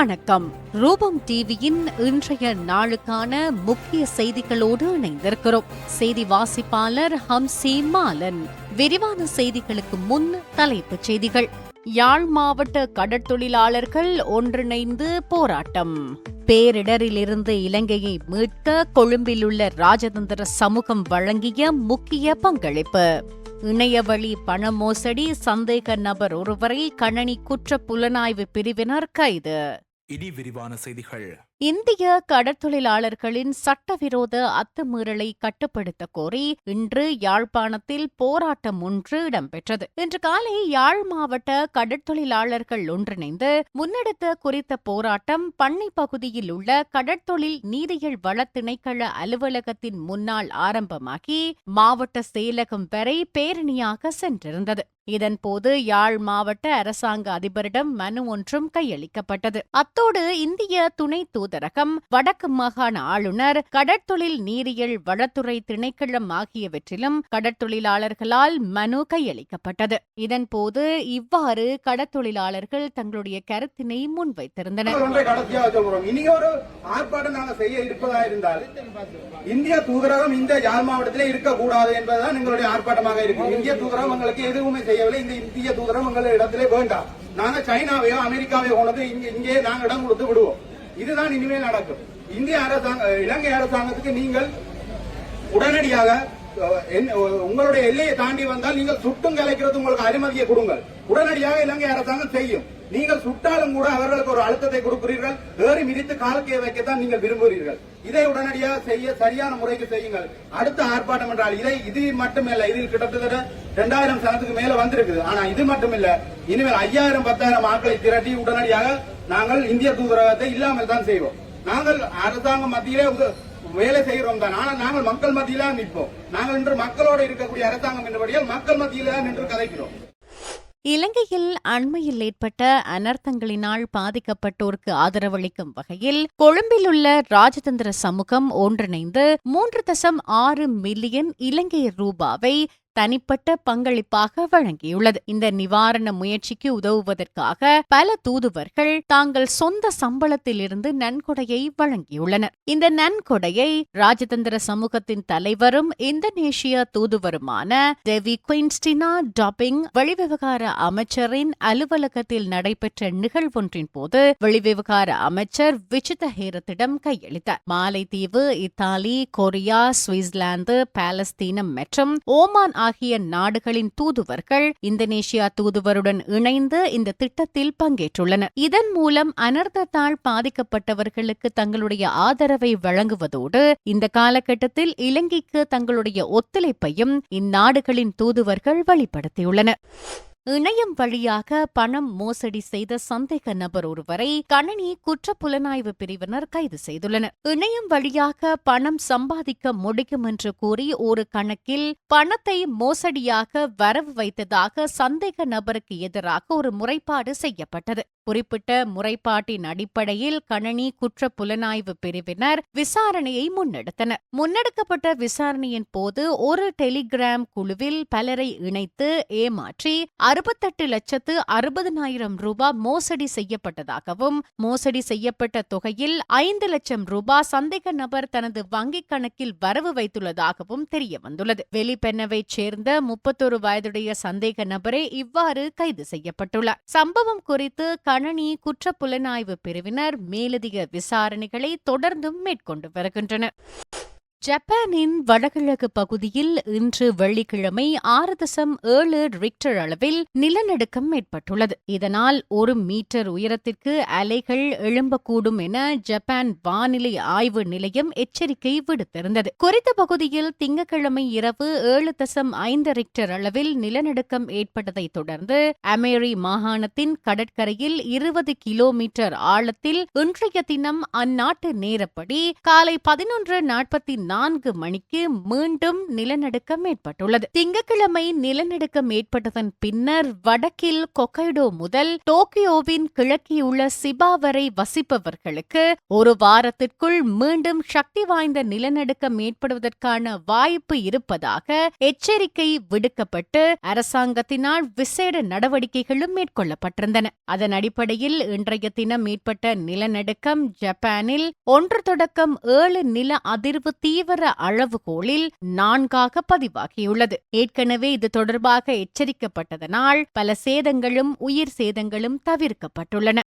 வணக்கம். ரூபம் டிவியின் இன்றைய நாளுக்கான முக்கிய செய்திகளோடு இணைந்திருக்கிறோம். செய்தி வாசிப்பாளர் ஹம்சி மாலன். விரிவான செய்திகளுக்கு முன் தலைப்புச் செய்திகள். யாழ் மாவட்ட கடற்தொழிலாளர்கள் ஒன்றிணைந்து போராட்டம். பேரிடரிலிருந்து இலங்கையை மீட்க கொழும்பிலுள்ள ராஜதந்திர சமூகம் வழங்கிய முக்கிய பங்களிப்பு. இணையவழி பண மோசடி சந்தேக நபர் ஒருவரை கணனி குற்ற புலனாய்வு பிரிவினர் கைது. இனி விரிவான செய்திகள். இந்திய கடற்தொழிலாளர்களின் சட்டவிரோத அத்துமீறலை கட்டுப்படுத்த கோரி இன்று யாழ்ப்பாணத்தில் போராட்டம் ஒன்று இடம்பெற்றது. இன்று காலை யாழ் மாவட்ட கடற்தொழிலாளர்கள் ஒன்றிணைந்து முன்னெடுத்த குறித்த போராட்டம் பண்ணை பகுதியில் உள்ள கடற்தொழில் நீதிகள் வள திணைக்கள அலுவலகத்தின் முன்னால் ஆரம்பமாகி மாவட்ட செயலகம் வரை பேரணியாக சென்றிருந்தது. இதன்போது யாழ் மாவட்ட அரசாங்க அதிபரிடம் மனு ஒன்றும் கையளிக்கப்பட்டது. அத்தோடு இந்திய துணை தூதரகம் வடக்கு மாகாண ஆளுநர் கடற்தொழில் நீரியல் வளத்துறை திணைக்களம் ஆகியவற்றிலும் கடற்தொழிலாளர்களால் மனு கையளிக்கப்பட்டது. இதன்போது இவ்வாறு கடற்தொழிலாளர்கள் தங்களுடைய கருத்தினை முன்வைத்திருந்தனர். இந்திய தூதரகம் இந்த யாழ் மாவட்டத்திலே இருக்கக்கூடாது என்பதுதான் எங்களுடைய ஆர்ப்பாட்டமாக இருக்கு இந்திய தூதரகம் எங்களுக்கு எதுவுமே செய்யவில்லை. இந்த இந்திய தூதரம் எங்கள் இடத்திலே வேண்டாம். நாங்க சைனாவையோ அமெரிக்காவையோ கொண்டு இங்க இங்கே நாங்க இடம் கொடுத்து விடுவோம். இதுதான் இனிமேல் நடக்கும். இந்திய அரசாங்க இலங்கை அரசாங்கத்துக்கு நீங்கள் உடனடியாக உங்களுடைய எல்லையை தாண்டி வந்தால் நீங்கள் சுட்டும் கலைக்கிறது உங்களுக்கு அனுமதியை கொடுங்கள். உடனடியாக இலங்கை அரசாங்கம் செய்யும். நீங்கள் சுட்டாலும் கூட அவர்களுக்கு ஒரு அழுத்தத்தை கொடுக்கிறீர்கள். ஏறி மிதித்து காலக்கையை வைக்கத்தான் நீங்கள் விரும்புகிறீர்கள். இதை உடனடியாக செய்ய சரியான முறைக்கு செய்யுங்கள். அடுத்த ஆர்ப்பாட்டம் என்றால் இதை இது மட்டுமல்ல. இதில் கிட்டத்தட்ட இரண்டாயிரம் சனத்துக்கு மேல வந்திருக்குது. ஆனா இது மட்டுமில்ல. இனிமேல் ஐயாயிரம் பத்தாயிரம் ஆட்களை திரட்டி உடனடியாக நாங்கள் இந்திய தூதரகத்தை இல்லாமல் தான் செய்வோம். நாங்கள் அரசாங்கம் மத்தியிலே வேலை செய்கிறோம் தான். ஆனால் நாங்கள் மக்கள் மத்தியில நிற்போம். நாங்கள் இன்று மக்களோடு இருக்கக்கூடிய அரசாங்கம் என்றபடியால் மக்கள் மத்தியில நின்று கதைக்கிறோம். இலங்கையில் அண்மையில் ஏற்பட்ட அனர்த்தங்களினால் பாதிக்கப்பட்டோருக்கு ஆதரவளிக்கும் வகையில் கொழும்பில் உள்ள ராஜதந்திர சமூகம் ஒன்றிணைந்து மூன்று தசம் ஆறு மில்லியன் இலங்கை ரூபாவை தனிப்பட்ட பங்களிப்பாக வழங்கியுள்ளது. இந்த நிவாரண முயற்சிக்கு உதவுவதற்காக பல தூதுவர்கள் தாங்கள் சொந்த சம்பளத்திலிருந்து நன்கொடையை வழங்கியுள்ளனர். இந்த நன்கொடையை ராஜதந்திர சமூகத்தின் தலைவரும் இந்தோனேஷிய தூதுவருமான டெவி குயின்ஸ்டினா டாபிங் வெளிவிவகார அமைச்சரின் அலுவலகத்தில் நடைபெற்ற நிகழ்வொன்றின் போது வெளிவிவகார அமைச்சர் விஜித ஹேரத்திடம் கையளித்தார். மாலைத்தீவு இத்தாலி கொரியா சுவிட்சர்லாந்து பாலஸ்தீனம் மற்றும் ஓமான் ஆகிய நாடுகளின் தூதுவர்கள் இந்தோனேஷியா தூதுவருடன் இணைந்து இந்த திட்டத்தில் பங்கேற்றுள்ளனர். இதன் மூலம் அனர்த்தத்தால் பாதிக்கப்பட்டவர்களுக்கு தங்களுடைய ஆதரவை வழங்குவதோடு இந்த காலகட்டத்தில் இலங்கைக்கு தங்களுடைய ஒத்துழைப்பையும் இந்நாடுகளின் தூதுவர்கள் வெளிப்படுத்தியுள்ளனர். இணையம் வழியாக பணம் மோசடி செய்த சந்தேக நபர் ஒருவரை கணனி குற்ற புலனாய்வு பிரிவினர் கைது செய்துள்ளனர். இணையம் வழியாக பணம் சம்பாதிக்க முடியும் என்று கூறி ஒரு கணக்கில் பணத்தை மோசடியாக வரவு வைத்ததாக சந்தேக நபருக்கு எதிராக ஒரு முறைப்பாடு செய்யப்பட்டது. குறிப்பிட்ட முறைப்பாட்டின் அடிப்படையில் கணனி குற்ற புலனாய்வு பிரிவினர் விசாரணையை முன்னெடுத்தனர். முன்னெடுக்கப்பட்ட விசாரணையின் போது ஒரு டெலிகிராம் குழுவில் பலரை இணைத்து ஏமாற்றி அறுபத்தெட்டு லட்சத்து அறுபதனாயிரம் ரூபாய் மோசடி செய்யப்பட்டதாகவும் மோசடி செய்யப்பட்ட தொகையில் ஐந்து லட்சம் ரூபாய் சந்தேக நபர் தனது வங்கிக் கணக்கில் வரவு வைத்துள்ளதாகவும் தெரிய வந்துள்ளது வெளிப்பென்னவைச் சேர்ந்த முப்பத்தொரு வயதுடைய சந்தேக நபரே இவ்வாறு கைது செய்யப்பட்டுள்ளார். சம்பவம் குறித்து கணனி குற்ற புலனாய்வு பிரிவினர் மேலதிக விசாரணைகளை தொடர்ந்தும் மேற்கொண்டு வருகின்றனர். ஜப்பானின் வடகிழக்கு பகுதியில் இன்று வெள்ளிக்கிழமை ஆறு தசம் ஏழு ரிக்டர் அளவில் நிலநடுக்கம் ஏற்பட்டுள்ளது. இதனால் ஒரு மீட்டர் உயரத்திற்கு அலைகள் எழும்பக்கூடும் என ஜப்பான் வானிலை ஆய்வு நிலையம் எச்சரிக்கை விடுத்திருந்தது. குறித்த பகுதியில் திங்கட்கிழமை இரவு ஏழு தசம் ஐந்து ரிக்டர் அளவில் நிலநடுக்கம் ஏற்பட்டதை தொடர்ந்து அமேரி மாகாணத்தின் கடற்கரையில் இருபது கிலோமீட்டர் ஆழத்தில் இன்றைய தினம் அந்நாட்டு நேரப்படி காலை பதினொன்று நாற்பத்தி நான்கு மணிக்கு மீண்டும் நிலநடுக்கம் ஏற்பட்டுள்ளது. திங்கட்கிழமை நிலநடுக்கம் ஏற்பட்டதன் பின்னர் வடக்கில் கொக்கைடோ முதல் டோக்கியோவின் கிழக்கியுள்ள சிபா வரை வசிப்பவர்களுக்கு ஒரு வாரத்திற்குள் மீண்டும் சக்தி வாய்ந்த நிலநடுக்கம் ஏற்படுவதற்கான வாய்ப்பு இருப்பதாக எச்சரிக்கை விடுக்கப்பட்டு அரசாங்கத்தினால் விசேட நடவடிக்கைகளும் மேற்கொள்ளப்பட்டிருந்தன. அதன் அடிப்படையில் இன்றைய தினம் ஏற்பட்ட நிலநடுக்கம் ஜப்பானில் ஒன்று தொடக்கம் ஏழு நில அதிர்வு தீவிர அளவுகோலில் நான்காக பதிவாகியுள்ளது. ஏற்கனவே இது தொடர்பாக எச்சரிக்கப்பட்டதனால் பல சேதங்களும் உயிர் சேதங்களும் தவிர்க்கப்பட்டுள்ளன.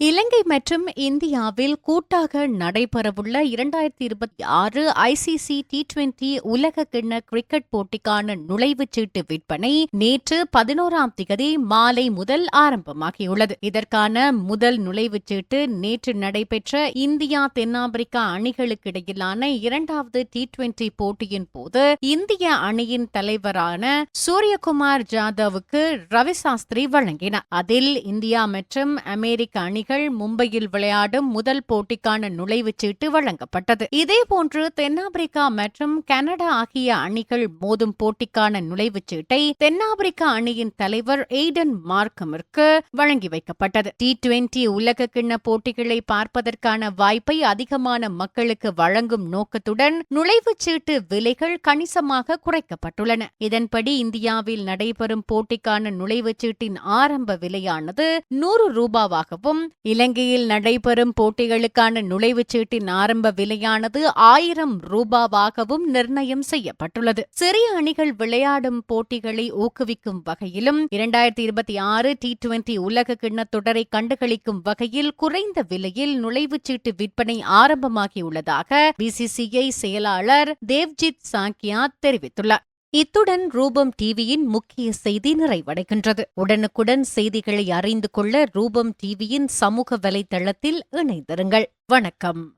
இலங்கை மற்றும் இந்தியாவில் கூட்டாக நடைபெறவுள்ள இரண்டாயிரத்தி இருபத்தி ஆறு ஐசிசி டி டுவெண்டி உலக கிண்ண கிரிக்கெட் போட்டிக்கான நுழைவுச் சீட்டு விற்பனை நேற்று பதினோராம் திகதி மாலை முதல் ஆரம்பமாகியுள்ளது. இதற்கான முதல் நுழைவுச் சீட்டு நேற்று நடைபெற்ற இந்தியா தென்னாப்பிரிக்கா அணிகளுக்கிடையிலான இரண்டாவது டி டுவெண்டி போட்டியின் போது இந்திய அணியின் தலைவரான சூரியகுமார் ஜாதவுக்கு ரவி சாஸ்திரி வழங்கினார். அதில் இந்தியா மற்றும் அமெரிக்க அணி அணிகள் மும்பையில் விளையாடும் முதல் போட்டிக்கான நுழைவுச் சீட்டு வழங்கப்பட்டது. இதேபோன்று தென்னாப்பிரிக்கா மற்றும் கனடா ஆகிய அணிகள் மோதும் போட்டிக்கான நுழைவுச் சீட்டை தென்னாப்பிரிக்கா அணியின் தலைவர் எய்டன் மார்க்கமிற்கு வழங்கி வைக்கப்பட்டது. டி டுவெண்டி உலக கிண்ண போட்டிகளை பார்ப்பதற்கான வாய்ப்பை அதிகமான மக்களுக்கு வழங்கும் நோக்கத்துடன் நுழைவுச் சீட்டு விலைகள் கணிசமாக குறைக்கப்பட்டுள்ளன. இதன்படி இந்தியாவில் நடைபெறும் போட்டிக்கான நுழைவுச் சீட்டின் ஆரம்ப விலையானது நூறு ரூபாவாகவும் இலங்கையில் நடைபெறும் போட்டிகளுக்கான நுழைவுச் சீட்டின் ஆரம்ப விலையானது ஆயிரம் ரூபாவாகவும் நிர்ணயம் செய்யப்பட்டுள்ளது. சிறிய அணிகள் விளையாடும் போட்டிகளை ஊக்குவிக்கும் வகையிலும் இரண்டாயிரத்தி இருபத்தி ஆறு டி டுவெண்டி உலக கிண்ணத் தொடரை கண்டுகளிக்கும் வகையில் குறைந்த விலையில் நுழைவுச் சீட்டு விற்பனை ஆரம்பமாகியுள்ளதாக பிசிசிஐ செயலாளர் தேவ்ஜித் சாக்கியா தெரிவித்துள்ளார். இத்துடன் ரூபம் டிவியின் முக்கிய செய்தி நிறைவடைகின்றது. உடனுக்குடன் செய்திகளை அறிந்து கொள்ள ரூபம் டிவியின் சமூக வலைதளத்தில் இணைந்திருங்கள். வணக்கம்.